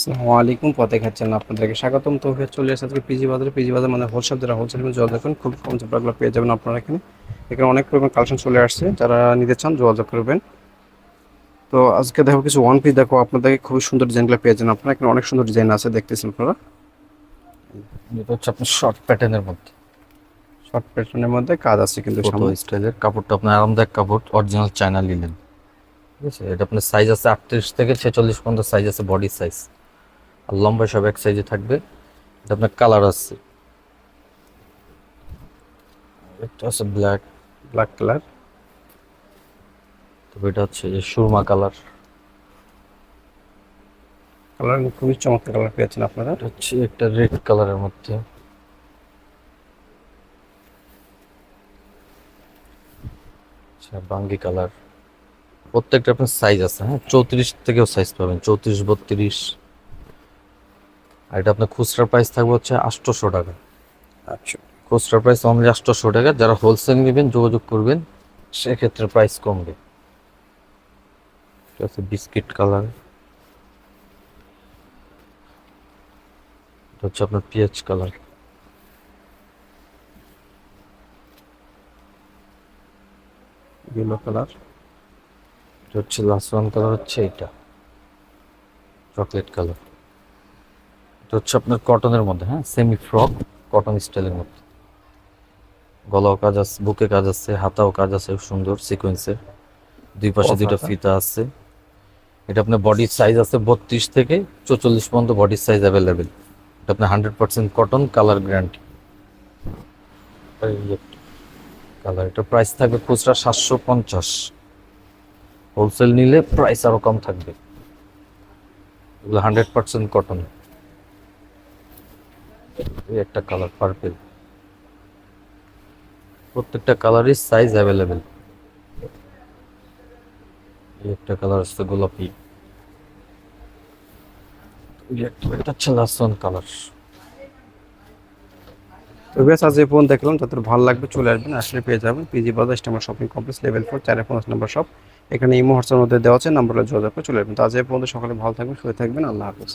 আসসালামু আলাইকুম পথে খাচ্ছেন আপনাদেরকে স্বাগতম। তো চলে এসেছে আজকে পিজি বাজারে। পিজি বাজার মানে হোলসেল যারা হোলসেল যোগাযোগ করেন খুব কম প্রোডাক্টগুলো পেয়ে যাবেন আপনারা এখানে। এখানে অনেক পরিমাণ কালেকশন চলে আসছে। যারা নিতে চান যোগাযোগ করবেন। তো আজকে দেখো কিছু ওয়ান পিস দেখো আপনাদেরকে খুবই সুন্দর ডিজাইনগুলো পেয়ে যাবেন আপনারা। এখানে অনেক সুন্দর ডিজাইন আছে দেখতেছেন আপনারা। এটা হচ্ছে আপনার শর্ট প্যাটার্নের মধ্যে। শর্ট প্যাটার্নের মধ্যে কাজ আছে কিন্তু সামনে। স্টাইলের কাপড়টা আপনার আরামদায়ক কাপড় অরিজিনাল চায়না লিলেন ঠিক আছে? এটা আপনার সাইজ আছে আটত্রিশ থেকে ছেচল্লিশ পর্যন্ত সাইজ আছে বডি সাইজ আর লম্বা সব এক সাইজে থাকবে। এটা আপনার কালার আছে। একটা আছে ব্ল্যাক ব্ল্যাক কালার। তবে এটা হচ্ছে যে সুরমা কালার। কালার খুবই চমৎকার কালার পেয়েছেন আপনারা। এটা হচ্ছে একটা রেড কালারের মধ্যে। আচ্ছা বাঙ্গি কালার। প্রত্যেকটা আপনার সাইজ আছে হ্যাঁ? চৌত্রিশ থেকেও সাইজ পাবেন। চৌত্রিশ বত্রিশ। আর এটা আপনার খুচরা প্রাইস থাকবে হচ্ছে আটশোশো টাকা। আচ্ছা। খুচরা প্রাইস অনলি আটশোশো টাকা। যারা হোলসেল নেবেন যোগাযোগ করবেন সেক্ষেত্রে প্রাইস কমবে। হচ্ছে বিস্কিট কালার এটা হচ্ছে আপনার পিএইচ কালার ইয়েলো কালার এটা হচ্ছে লাস্ট ওয়ান কালার হচ্ছে এটা চকলেট কালার এটা হচ্ছে আপনার কটনের মধ্যে হ্যাঁ? সেমি ফ্রক কটন স্টাইলের মধ্যে। গলাও কাজ আছে বুকে কাজ আছে হাতাও কাজ আছে সুন্দর সিকোয়েন্সের দুই পাশে দুইটা ফিতা আছে। এটা আপনার বডির সাইজ আছে বত্রিশ থেকে চৌচল্লিশ পর্যন্ত বডির সাইজ অ্যাভেলেবেল এটা আপনার hundred percent cotton colour guarantee colour এটা প্রাইস থাকবে খুচরা সাতশো পঞ্চাশ। হোলসেল নিলে প্রাইস আরও কম থাকবে। এগুলো হান্ড্রেড পার্সেন্ট কটন এই একটা কালার পার্পেল প্রত্যেকটা কালারই সাইজ অ্যাভেলেবেল এই একটা কালার আছে গোলাপি। এই এটা হচ্ছে লাসন কালার তো বেশ আজ এই ফোন দেখলাম। যাদের ভালো লাগবে চলে আসবেন, আসলে পেয়ে যাবেন। পিজি বাজার ইস্টামার শপিং কমপ্লেক্স লেভেল ফোর চারে পঞ্চাশ নম্বর শপ এখানে ইমো হোয়াটসঅ্যাপ মধ্যে দেওয়া আছে নাম্বারে যোগাযোগ করে চলে আসবেন। তো আজ এই পর্যন্ত সকালে ভালো থাকবেন, সুস্থ থাকবেন। আল্লাহ হাফিজ।